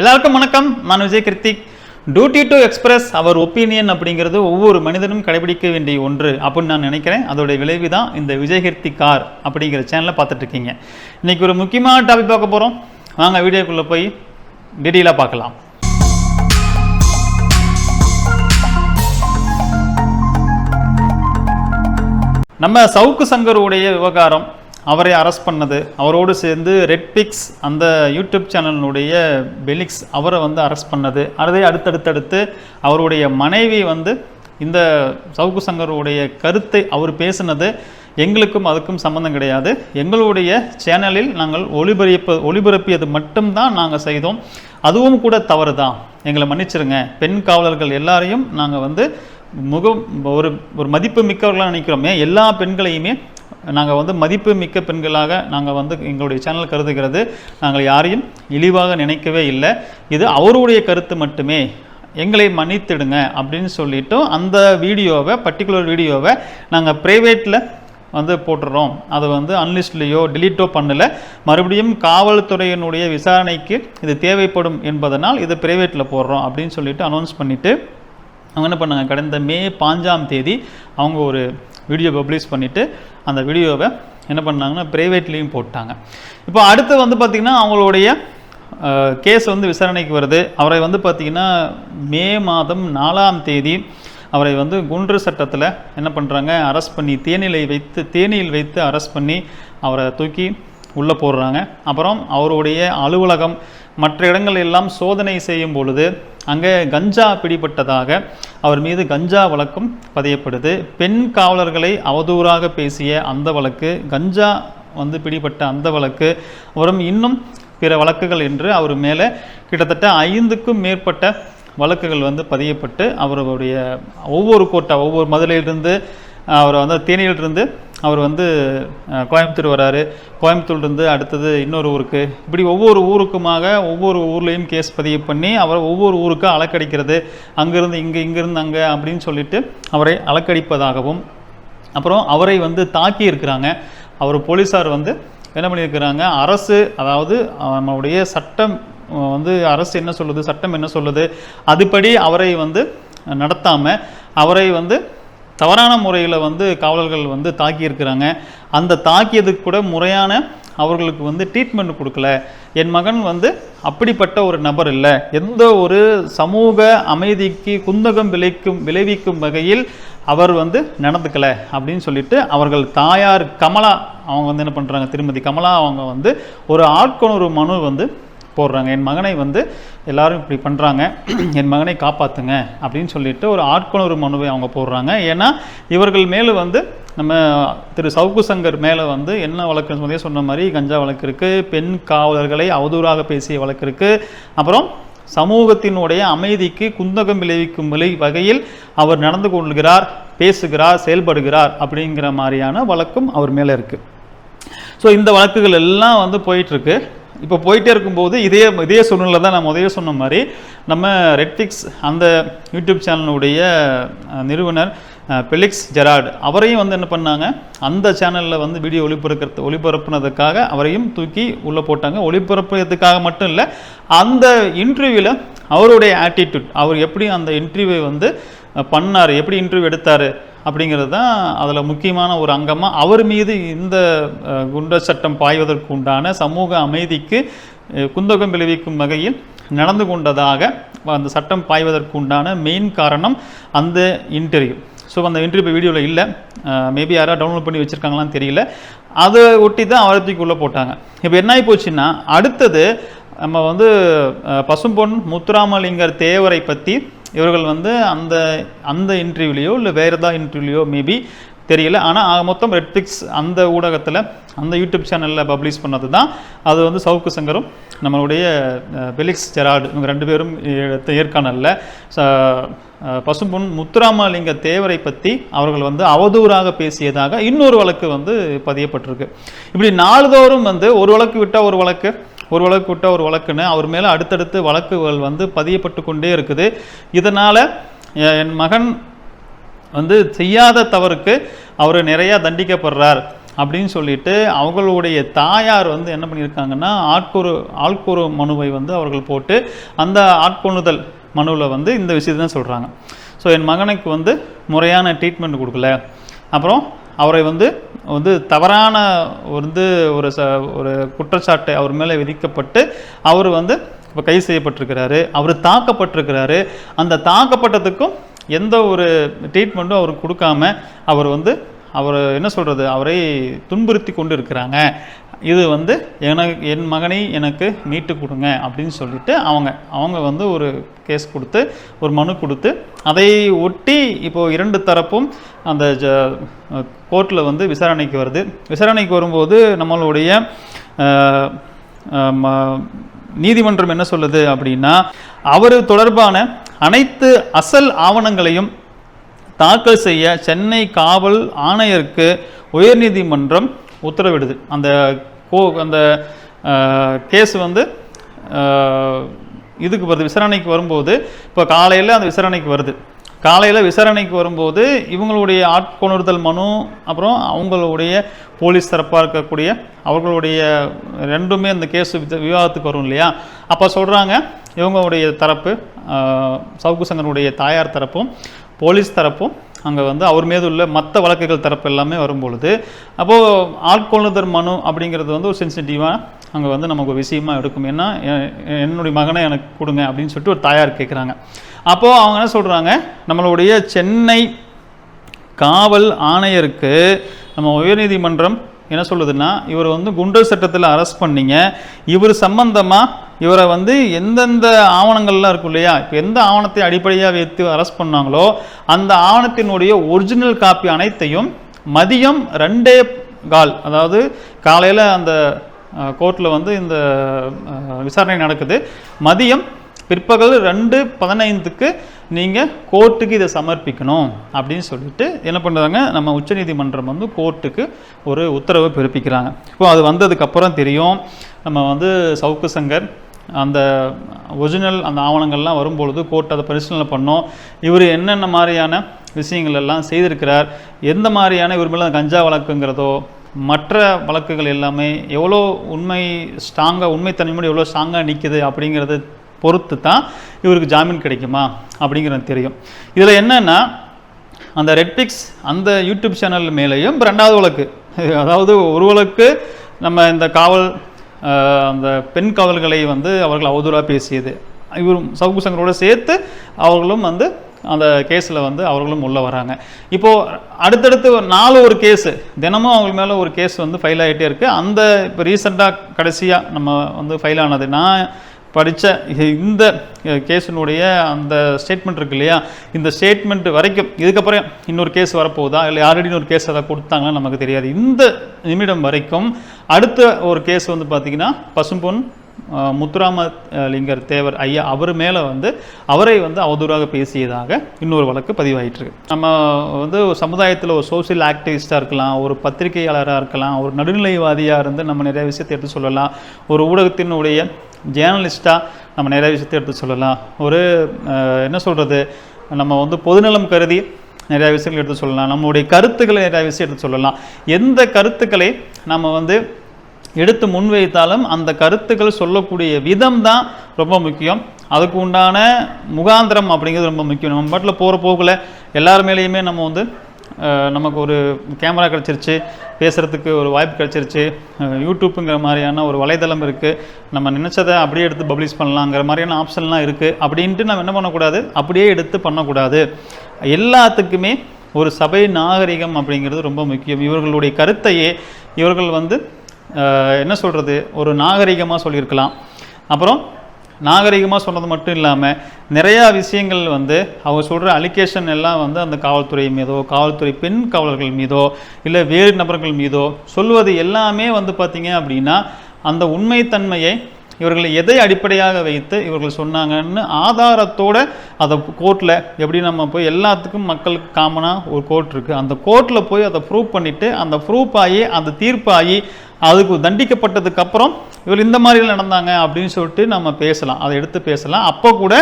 எல்லாருக்கும் வணக்கம். நான் Vijay Krithik. Duty to express our opinion அப்படிங்கிறது ஒவ்வொரு மனிதனும் கடைபிடிக்க வேண்டிய ஒன்று அப்படின்னு நான் நினைக்கிறேன். அதோடைய விளைவு தான் இந்த விஜய் கிருத்தி கார் அப்படிங்கிற சேனலை பார்த்துட்ருக்கீங்க. இன்றைக்கி ஒரு முக்கியமான டாபிக் பார்க்க போகிறோம் வாங்க வீடியோக்குள்ளே போய் டீட்டெயிலாக பார்க்கலாம். நம்ம சவுக்கு சங்கருடைய விவகாரம் அவரை அரெஸ்ட் பண்ணது. அவரோடு சேர்ந்து ரெட் பிக்ஸ் அந்த யூடியூப் சேனலினுடைய பெலிக்ஸ் அவரை வந்து அரெஸ்ட் பண்ணது. அதே அடுத்தடுத்தடுத்து அவருடைய மனைவி வந்து இந்த சவுக்கு சங்கருடைய கருத்தை அவர் பேசினது. எங்களுக்கும் அதுக்கும் சம்மந்தம் கிடையாது. எங்களுடைய சேனலில் நாங்கள் ஒளிபரப்ப ஒளிபரப்பியது மட்டும்தான் நாங்கள் செய்தோம். அதுவும் கூட தவறு தான் எங்களை மன்னிச்சிருங்க. பெண் காவலர்கள் எல்லாரையும் நாங்கள் வந்து முகம் ஒரு ஒரு மதிப்பு மிக்கவர்களாக நினைக்கிறோமே. எல்லா பெண்களையுமே நாங்கள் வந்து மதிப்பு மிக்க பெண்களாக நாங்கள் வந்து எங்களுடைய சேனல் கருதுகிறது. நாங்கள் யாரையும் இழிவாக நினைக்கவே இல்லை. இது அவருடைய கருத்து மட்டுமே. எங்களை மன்னித்திடுங்க அப்படின்னு சொல்லிட்டு அந்த வீடியோவை பர்டிகுலர் வீடியோவை நாங்கள் ப்ரைவேட்டில் வந்து போட்டுடுறோம் அதை வந்து அன்லிஸ்ட்லேயோ டிலீட்டோ பண்ணல. மறுபடியும் காவல்துறையினுடைய விசாரணைக்கு இது தேவைப்படும் என்பதனால் இது ப்ரைவேட்டில் போடுறோம் அப்படின்னு சொல்லிட்டு அனௌன்ஸ் பண்ணிவிட்டு அவங்க என்ன பண்ணாங்க? கடந்த மே பாஞ்சாம் தேதி அவங்க ஒரு வீடியோ பப்ளிஷ் பண்ணிவிட்டு அந்த வீடியோவை என்ன பண்ணாங்கன்னா ப்ரைவேட்லேயும் போட்டாங்க. இப்போ அடுத்து வந்து பார்த்திங்கன்னா அவங்களுடைய கேஸ் வந்து விசாரணைக்கு வருது. அவரை வந்து பார்த்திங்கன்னா மே மாதம் நாலாம் தேதி அவரை வந்து குன்று சட்டத்தில் என்ன பண்ணுறாங்க அரெஸ்ட் பண்ணி தேனிலை வைத்து தேனியில் வைத்து அரெஸ்ட் பண்ணி அவரை தூக்கி உள்ளே போடுறாங்க. அப்புறம் அவருடைய அலுவலகம் மற்ற இடங்கள் எல்லாம் சோதனை செய்யும் பொழுது அங்கே கஞ்சா பிடிபட்டதாக அவர் மீது கஞ்சா வழக்கும் பதியப்படுது. பெண் காவலர்களை அவதூறாக பேசிய அந்த வழக்கு கஞ்சா வந்து பிடிபட்ட அந்த வழக்கு அப்புறம் இன்னும் பிற வழக்குகள் என்று அவர் மேலே கிட்டத்தட்ட ஐந்துக்கும் மேற்பட்ட வழக்குகள் வந்து பதியப்பட்டு அவருடைய ஒவ்வொரு கோட்டா ஒவ்வொரு மதுரையிலிருந்து அவர் வந்து தேனியிலிருந்து அவர் வந்து கோயம்புத்தூர் வராரு. கோயம்புத்தூர்லேருந்து அடுத்தது இன்னொரு ஊருக்கு. இப்படி ஒவ்வொரு ஊருக்குமாக ஒவ்வொரு ஊர்லேயும் கேஸ் பதிவு பண்ணி அவரை ஒவ்வொரு ஊருக்கு அலக்கடிக்கிறது. அங்கேருந்து இங்கே இங்கேருந்து அங்கே அப்படின்னு சொல்லிட்டு அவரை அலக்கடிப்பதாகவும் அப்புறம் அவரை வந்து தாக்கி இருக்கிறாங்க. அவர் போலீஸார் வந்து என்ன பண்ணியிருக்கிறாங்க? அரசு அதாவது நம்மளுடைய சட்டம் வந்து அரசு என்ன சொல்லுது? சட்டம் என்ன சொல்லுது? அதுபடி அவரை வந்து நடத்தாமல் அவரை வந்து தவறான முறையில் வந்து காவலர்கள் வந்து தாக்கியிருக்கிறாங்க. அந்த தாக்கியதுக்கு கூட முறையான அவர்களுக்கு வந்து ட்ரீட்மெண்ட் கொடுக்கல. என் மகன் வந்து அப்படிப்பட்ட ஒரு நபர் இல்லை. எந்த ஒரு சமூக அமைதிக்கு குந்தகம் விளைக்கும் விளைவிக்கும் வகையில் அவர் வந்து நடந்துக்கல அப்படின்னு சொல்லிட்டு அவர்கள் தாயார் கமலா அவங்க வந்து என்ன பண்ணுறாங்க திருமதி கமலா அவங்க வந்து ஒரு ஆட்கொணர்வு மனு வந்து போடுறாங்க. என் மகனை வந்து எல்லாரும் இப்படி பண்ணுறாங்க என் மகனை காப்பாற்றுங்க அப்படின்னு சொல்லிட்டு ஒரு ஆட்கொணர்வு மனுவை அவங்க போடுறாங்க. ஏன்னா இவர்கள் மேலே வந்து நம்ம திரு சவுக்கு சங்கர் மேலே வந்து என்ன வழக்குன்னு சொல்லி சொன்ன மாதிரி கஞ்சா வழக்கு இருக்குது பெண் காவலர்களை அவதூறாக பேசிய வழக்கு இருக்குது அப்புறம் சமூகத்தினுடைய அமைதிக்கு குந்தகம் விளைவிக்கும் விலை வகையில் அவர் நடந்து கொள்கிறார் பேசுகிறார் செயல்படுகிறார் அப்படிங்கிற மாதிரியான வழக்கும் அவர் மேலே இருக்குது ஸோ இந்த வழக்குகள் எல்லாம் வந்து போயிட்டுருக்கு இப்போ போயிட்டே இருக்கும்போது இதே இதே சூழ்நிலை தான் நான் முதல்ல சொன்ன மாதிரி நம்ம ரெட்ஃபிக்ஸ் அந்த யூடியூப் சேனலுடைய நிறுவனர் பெலிக்ஸ் ஜெரார்டு அவரையும் வந்து என்ன பண்ணாங்க? அந்த சேனலில் வந்து வீடியோ ஒளிபரக்கிறது ஒளிபரப்புனதுக்காக அவரையும் தூக்கி உள்ளே போட்டாங்க. ஒளிபரப்புறதுக்காக மட்டும் இல்லை அந்த இன்டர்வியூவில் அவருடைய ஆட்டிடியூட் அவர் எப்படி அந்த இன்டர்வியூ வந்து பண்ணார் எப்படி இன்டர்வியூ எடுத்தார் அப்படிங்கிறது தான் அதில் முக்கியமான ஒரு அங்கமாக அவர் மீது இந்த குண்டர் சட்டம் பாய்வதற்கு உண்டான சமூக அமைதிக்கு குந்தகம் விளைவிக்கும் வகையில் நடந்து கொண்டதாக அந்த சட்டம் பாய்வதற்கு உண்டான மெயின் காரணம் அந்த இன்டர்வியூ ஸோ அந்த இன்டர்வியூ வீடியோவில் இல்லை. மேபி யாராவது டவுன்லோட் பண்ணி வச்சுருக்காங்களான்னு தெரியல. அதை ஒட்டி தான் அவரத்துக்கு உள்ளே போட்டாங்க. இப்போ என்ன ஆகி போச்சுன்னா அடுத்தது நம்ம வந்து பசும்பொன் முத்துராமலிங்கர் தேவரை பற்றி இவர்கள் வந்து அந்த அந்த இன்டர்வியூலையோ இல்லை வேறு ஏதாவது இன்டர்வியூலையோ மேபி தெரியல. ஆனால் மொத்தம் ரெட்ஃபிக்ஸ் அந்த ஊடகத்தில் அந்த யூடியூப் சேனலில் பப்ளிஷ் பண்ணது தான் அது வந்து சவுக்கு சங்கரும் நம்மளுடைய பெலிக்ஸ் ஜெராடு இவங்க ரெண்டு பேரும் எடுத்த ச- பசும்பொன் முத்துராமலிங்க தேவரை பற்றி அவர்கள் வந்து அவதூறாக பேசியதாக இன்னொரு வழக்கு வந்து பதியப்பட்டிருக்கு. இப்படி நாள்தோறும் வந்து ஒரு வழக்கு விட்டால் ஒரு வழக்கு ஒரு வழக்கு விட்டால் ஒரு வழக்குன்னு அவர் மேலே அடுத்தடுத்து வழக்குகள் வந்து பதியப்பட்டு கொண்டே இருக்குது. இதனால் என் மகன் வந்து செய்யாத தவறுக்கு அவர் நிறையா தண்டிக்கப்படுறார் அப்படின்னு சொல்லிட்டு அவங்களுடைய தாயார் வந்து என்ன பண்ணியிருக்காங்கன்னா ஆட்கூறு ஆட்கூறு மனுவை வந்து அவர்கள் போட்டு அந்த ஆட்கொணுதல் மனுவில் வந்து இந்த விஷயத்தை தான் சொல்கிறாங்க ஸோ என் மகனுக்கு வந்து முறையான ட்ரீட்மெண்ட் கொடுக்கல. அப்புறம் அவரை வந்து வந்து தவறான வந்து ஒரு ச ஒரு குற்றச்சாட்டு அவர் மேலே விதிக்கப்பட்டு அவர் வந்து இப்போ கைது செய்யப்பட்டிருக்கிறாரு அவர் தாக்கப்பட்டிருக்கிறாரு. அந்த தாக்கப்பட்டதுக்கும் எந்த ஒரு ட்ரீட்மெண்ட்டும் அவருக்கு கொடுக்காம அவர் வந்து அவர் என்ன சொல்கிறது அவரை துன்புறுத்தி கொண்டு இருக்கிறாங்க இது வந்து எனக்கு என் மகனை எனக்கு மீட்டு கொடுங்க அப்படின்னு சொல்லிட்டு அவங்க அவங்க வந்து ஒரு கேஸ் கொடுத்து ஒரு மனு கொடுத்து அதை ஒட்டி இப்போது இரண்டு தரப்பும் அந்த ஜ கோர்ட்டில் வந்து விசாரணைக்கு வருது. விசாரணைக்கு வரும்போது நம்மளுடைய நீதிமன்றம் என்ன சொல்லுது அப்படின்னா அவர் தொடர்பான அனைத்து அசல் ஆவணங்களையும் தாக்கல் செய்ய சென்னை காவல் ஆணையருக்கு உயர்நீதிமன்றம் உத்தரவிடுது. அந்த கோ அந்த கேஸ் வந்து இதுக்கு வருது. விசாரணைக்கு வரும்போது இப்போ காலையில் அந்த விசாரணைக்கு வருது. காலையில் விசாரணைக்கு வரும்போது இவங்களுடைய ஆட்கொணர்தல் மனு அப்புறம் அவங்களுடைய போலீஸ் தரப்பாக இருக்கக்கூடிய அவர்களுடைய ரெண்டுமே அந்த கேஸ் விவாதத்துக்கு வரும் இல்லையா? அப்போ சொல்கிறாங்க இவங்களுடைய தரப்பு சவுக்கு சங்கருடைய தாயார் தரப்பும் போலீஸ் தரப்பும் அங்கே வந்து அவர் மீது உள்ள மற்ற வழக்குகள் தரப்பு எல்லாமே வரும்பொழுது அப்போது ஆட்கொள்ளுதல் மனு அப்படிங்கிறது வந்து ஒரு சென்சிட்டிவாக அங்கே வந்து நமக்கு ஒரு விஷயமா எடுக்கும். ஏன்னா என்னுடைய மகனை எனக்கு கொடுங்க அப்படின்னு சொல்லிட்டு ஒரு தாயார் கேட்குறாங்க அப்போது அவங்க என்ன சொல்கிறாங்க நம்மளுடைய சென்னை காவல் ஆணையருக்கு நம்ம உயர்நீதிமன்றம் என்ன சொல்லுதுன்னா இவர் வந்து குண்டர் சட்டத்தில் அரெஸ்ட் பண்ணிங்க. இவர் சம்பந்தமாக இவரை வந்து எந்தெந்த ஆவணங்கள்லாம் இருக்கும் இல்லையா? இப்போ எந்த ஆவணத்தை அடிப்படையாக வைத்து அரெஸ்ட் பண்ணாங்களோ அந்த ஆவணத்தினுடைய ஒரிஜினல் காப்பி அனைத்தையும் மதியம் ரெண்டே கால் அதாவது காலையில் அந்த கோர்ட்டில் வந்து இந்த விசாரணை நடக்குது. மதியம் பிற்பகல் ரெண்டு பதினைந்துக்கு நீங்கள் கோர்ட்டுக்கு இதை சமர்ப்பிக்கணும் அப்படின்னு சொல்லிட்டு என்ன பண்ணுறாங்க நம்ம உச்சநீதிமன்றம் வந்து கோர்ட்டுக்கு ஒரு உத்தரவை பிறப்பிக்கிறாங்க. இப்போ அது வந்ததுக்கப்புறம் தெரியும். நம்ம வந்து சவுக்கு சங்கர் அந்த ஒரிஜினல் அந்த ஆவணங்கள்லாம் வரும்பொழுது கோர்ட் அதை பரிசீலனை பண்ணோம். இவர் என்னென்ன மாதிரியான விஷயங்கள் எல்லாம் செய்திருக்கிறார்? எந்த மாதிரியான இவர் மேலே கஞ்சா வழக்குங்கிறதோ மற்ற வழக்குகள் எல்லாமே எவ்வளோ உண்மை ஸ்ட்ராங்காக உண்மைத்தன்மையோடு எவ்வளோ ஸ்ட்ராங்காக நிற்கிது அப்படிங்கிறத பொறுத்து தான் இவருக்கு ஜாமீன் கிடைக்குமா அப்படிங்கிறது தெரியும். இதில் என்னென்னா அந்த ரெட்பிக்ஸ் அந்த யூடியூப் சேனல் மேலேயும் ரெண்டாவது வழக்கு. அதாவது ஒரு வழக்கு நம்ம இந்த காவல் அந்த பெண் காவல்களை வந்து அவர்கள் அவதூறாக பேசியது. இவரும் சவுக்கு சேர்த்து அவர்களும் வந்து அந்த கேஸில் வந்து அவர்களும் உள்ளே வராங்க. இப்போது அடுத்தடுத்து நாலு ஒரு கேஸு. தினமும் அவங்க மேலே ஒரு கேஸ் வந்து ஃபைல் ஆகிட்டே இருக்குது அந்த இப்போ ரீசெண்டாக கடைசியாக நம்ம வந்து ஃபைல் ஆனது. நான் படித்த இந்த கேஸினுடைய அந்த ஸ்டேட்மெண்ட் இருக்கு இல்லையா? இந்த ஸ்டேட்மெண்ட் வரைக்கும் இதுக்கப்புறம் இன்னொரு கேஸ் வரப்போகுதா? இல்லை ஆல்ரெடி இன்னொரு கேஸ் அதை கொடுத்தாங்கன்னா நமக்கு தெரியாது. இந்த நிமிடம் வரைக்கும் அடுத்த ஒரு கேஸ் வந்து பார்த்திங்கன்னா பசும்பொன் முத்துராம லிங்கர் தேவர் ஐயா அவர் மேலே வந்து அவரை வந்து அவதூறாக பேசியதாக இன்னொரு வழக்கு பதிவாயிட்டு இருக்கு நம்ம வந்து சமுதாயத்தில் ஒரு சோஷியல் ஆக்டிவிஸ்டாக இருக்கலாம் ஒரு பத்திரிகையாளராக இருக்கலாம் ஒரு நடுநிலைவாதியாக இருந்து நம்ம நிறைய விஷயத்தை எடுத்து சொல்லலாம் ஒரு ஊடகத்தினுடைய ஜேர்னலிஸ்ட்டாக நம்ம நிறைய விஷயத்தை எடுத்து சொல்லலாம் ஒரு என்ன சொல்கிறது நம்ம வந்து பொதுநலம் கருதி நிறைய விஷயங்கள் எடுத்து சொல்லலாம் நம்மளுடைய கருத்துக்களை நிறைய விஷயம் எடுத்து சொல்லலாம். எந்த கருத்துக்களை நம்ம வந்து எடுத்து முன்வைத்தாலும் அந்த கருத்துக்கள் சொல்லக்கூடிய விதம் தான் ரொம்ப முக்கியம். அதுக்கு உண்டான முகாந்திரம் அப்படிங்கிறது ரொம்ப முக்கியம். நம்ம பாட்டில் போகிற போக்கில் எல்லார் மேலேயுமே நம்ம வந்து நமக்கு ஒரு கேமரா கிடச்சிருச்சு பேசுகிறதுக்கு ஒரு வாய்ப்பு கிடச்சிருச்சு யூடியூப்புங்கிற மாதிரியான ஒரு வலைதளம் இருக்குது நம்ம நினச்சதை அப்படியே எடுத்து பப்ளிஷ் பண்ணலாங்கிற மாதிரியான ஆப்ஷன்லாம் இருக்குது அப்படின்ட்டு நம்ம என்ன பண்ணக்கூடாது? அப்படியே எடுத்து பண்ணக்கூடாது. எல்லாத்துக்குமே ஒரு சபை நாகரிகம் அப்படிங்கிறது ரொம்ப முக்கியம். இவர்களுடைய கருத்தையே இவர்கள் வந்து என்ன சொல்கிறது ஒரு நாகரிகமாக சொல்லியிருக்கலாம். அப்புறம் நாகரிகமாக சொன்னது மட்டும் இல்லாமல் நிறையா விஷயங்கள் வந்து அவங்க சொல்கிற அலிகேஷன் எல்லாம் வந்து அந்த காவல்துறை மீதோ காவல்துறை பெண் காவலர்கள் மீதோ இல்லை வேறு நபர்கள் மீதோ சொல்வது எல்லாமே வந்து பார்த்திங்க அப்படின்னா அந்த உண்மைத்தன்மையை இவர்கள் எதை அடிப்படையாக வைத்து இவர்கள் சொன்னாங்கன்னு ஆதாரத்தோட அதை கோர்ட்டில் எப்படி நம்ம போய் எல்லாத்துக்கும் மக்களுக்கு காமனாக ஒரு கோர்ட் இருக்குது அந்த கோர்ட்டில் போய் அதை ப்ரூவ் பண்ணிவிட்டு அந்த ப்ரூஃப் ஆகி அந்த தீர்ப்பாகி அதுக்கு தண்டிக்கப்பட்டதுக்கு அப்புறம் இவர் இந்த மாதிரி நடந்தாங்க அப்படின்னு சொல்லிட்டு நம்ம பேசலாம். அதை எடுத்து பேசலாம். அப்போ கூட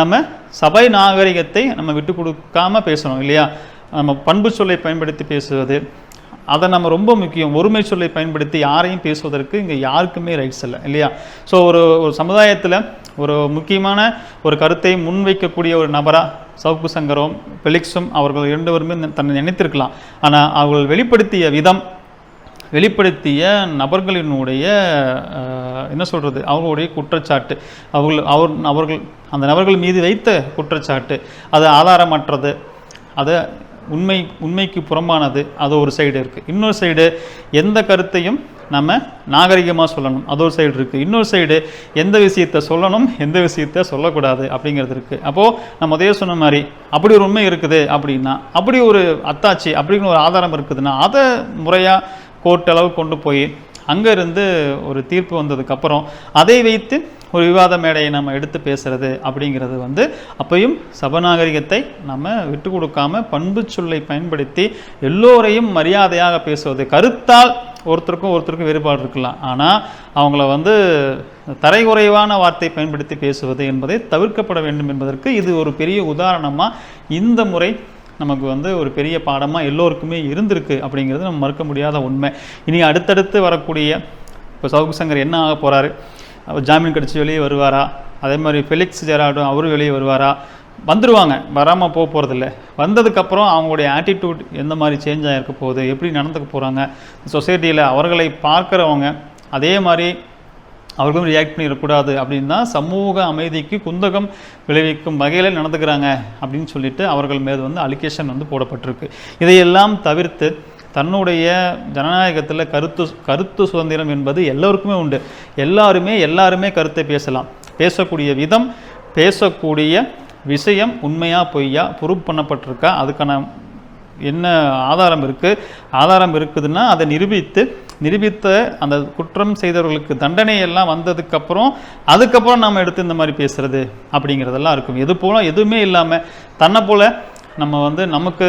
நம்ம சபை நாகரிகத்தை நம்ம விட்டு கொடுக்காம பேசணும் இல்லையா? நம்ம பண்பு சொல்லை பயன்படுத்தி பேசுவது அதை நம்ம ரொம்ப முக்கியம். ஒருமை சொல்லை பயன்படுத்தி யாரையும் பேசுவதற்கு இங்கே யாருக்குமே ரைட்ஸ் இல்லை இல்லையா? ஸோ ஒரு ஒரு சமுதாயத்தில் ஒரு முக்கியமான ஒரு கருத்தை முன்வைக்கக்கூடிய ஒரு நபராக சவுக்கு சங்கரும் பெலிக்ஸும் அவர்கள் இரண்டுவருமே தன்னை நினைத்திருக்கலாம். ஆனால் அவர்கள் வெளிப்படுத்திய விதம் வெளிப்படுத்திய நபர்களினுடைய என்ன சொல்கிறது அவர்களுடைய குற்றச்சாட்டு. அவர்கள் அவர் அவர்கள் அந்த நபர்கள் மீது வைத்த குற்றச்சாட்டு. அது ஆதாரமற்றது. அது உண்மை உண்மைக்கு புறம்பானது. அது ஒரு சைடு இருக்குது இன்னொரு சைடு எந்த கருத்தையும் நம்ம நாகரிகமாக சொல்லணும். அது ஒரு சைடு இருக்குது இன்னொரு சைடு எந்த விஷயத்தை சொல்லணும் எந்த விஷயத்த சொல்லக்கூடாது அப்படிங்கிறது இருக்குது அப்போது நம்ம முதல்ல சொன்ன மாதிரி அப்படி ஒரு உண்மை இருக்குது அப்படின்னா அப்படி ஒரு அத்தாட்சி அப்படின்னு ஒரு ஆதாரம் இருக்குதுன்னா அதை முறையாக கோர்ட் அளவு கொண்டு போய் அங்கே இருந்து ஒரு தீர்ப்பு வந்ததுக்கப்புறம் அதை வைத்து ஒரு விவாத மேடையை நம்ம எடுத்து பேசுகிறது அப்படிங்கிறது வந்து அப்பையும் சபநாகரிகத்தை நம்ம விட்டு கொடுக்காம பண்பு சொல்லை பயன்படுத்தி எல்லோரையும் மரியாதையாக பேசுவது. கருத்தால் ஒருத்தருக்கும் ஒருத்தருக்கும் வேறுபாடு இருக்கலாம். ஆனால் அவங்கள வந்து தரைகுறைவான வார்த்தை பயன்படுத்தி பேசுவது என்பதை தவிர்க்கப்பட வேண்டும் என்பதற்கு இது ஒரு பெரிய உதாரணமாக இந்த முறை நமக்கு வந்து ஒரு பெரிய பாடமாக எல்லோருக்குமே இருந்திருக்கு அப்படிங்கிறது நம்ம மறுக்க முடியாத உண்மை. இனி அடுத்தடுத்து வரக்கூடிய இப்போ சவுக்கு சங்கர் என்ன ஆக போகிறாரு அவர் ஜாமீன் கடிச்சு வெளியே வருவாரா? அதே மாதிரி ஃபெலிக்ஸ் ஜெராடும் அவரும் வெளியே வருவாரா? வந்துடுவாங்க வராமல் போக போகிறதில்ல வந்ததுக்கப்புறம் அவங்களுடைய ஆட்டிடியூட் எந்த மாதிரி சேஞ்ச் ஆகிருக்க போகுது? எப்படி நடந்துக்க போகிறாங்க சொசைட்டியில் அவர்களை பார்க்குறவங்க அதே மாதிரி அவர்களும் ரியாக்ட் பண்ணிடக்கூடாது அப்படின்னா சமூக அமைதிக்கு குந்தகம் விளைவிக்கும் வகையில் நடந்துக்கிறாங்க அப்படின்னு சொல்லிட்டு அவர்கள் மீது வந்து அலிகேஷன் வந்து போடப்பட்டிருக்கு. இதையெல்லாம் தவிர்த்து தன்னுடைய ஜனநாயகத்தில் கருத்து கருத்து சுதந்திரம் என்பது எல்லோருக்குமே உண்டு. எல்லாருமே எல்லாருமே கருத்தை பேசலாம். பேசக்கூடிய விதம் பேசக்கூடிய விஷயம் உண்மையா பொய்யா ப்ரூவ் பண்ணப்பட்டிருக்கா? அதுக்கான என்ன ஆதாரம் இருக்குது ஆதாரம் இருக்குதுன்னா அதை நிரூபித்து நிரூபித்த அந்த குற்றம் செய்தவர்களுக்கு தண்டனை எல்லாம் வந்ததுக்கப்புறம் அதுக்கப்புறம் நம்ம எடுத்து இந்த மாதிரி பேசுறது அப்படிங்கிறதெல்லாம் இருக்கும். எது போல எதுவுமே இல்லாமல் தன்னை போல நம்ம வந்து நமக்கு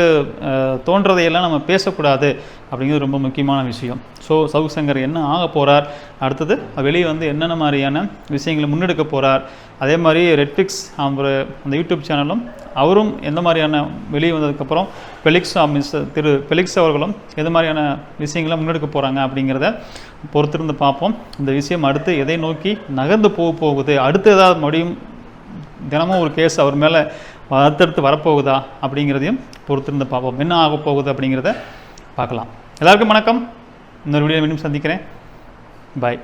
தோன்றதையெல்லாம் நம்ம பேசக்கூடாது அப்படிங்கிறது ரொம்ப முக்கியமான விஷயம். ஸோ சவுக் சங்கர் என்ன ஆக போகிறார் அடுத்தது வெளியே வந்து என்னென்ன மாதிரியான விஷயங்களை முன்னெடுக்க போகிறார் அதே மாதிரி ரெட்ஃபிக்ஸ் அவர் அந்த யூடியூப் சேனலும் அவரும் எந்த மாதிரியான வெளியே வந்ததுக்கப்புறம் பெலிக்ஸ் மிஸ் திரு பெலிக்ஸ் அவர்களும் எந்த மாதிரியான விஷயங்களை முன்னெடுக்க போகிறாங்க அப்படிங்கிறத பொறுத்திருந்து பார்ப்போம். இந்த விஷயம் அடுத்து எதை நோக்கி நகர்ந்து போக போகுது? அடுத்து ஏதாவது மறுபடியும் தினமும் ஒரு கேஸ் அவர் மேலே அடுத்தடுத்து வரப்போகுதா அப்படிங்கிறதையும் பொறுத்திருந்து பார்ப்போம். என்ன ஆக போகுது அப்படிங்கிறத பார்க்கலாம். எல்லாருக்கும் வணக்கம். இன்னொரு வீடியோ மீண்டும் சந்திக்கிறேன். பாய்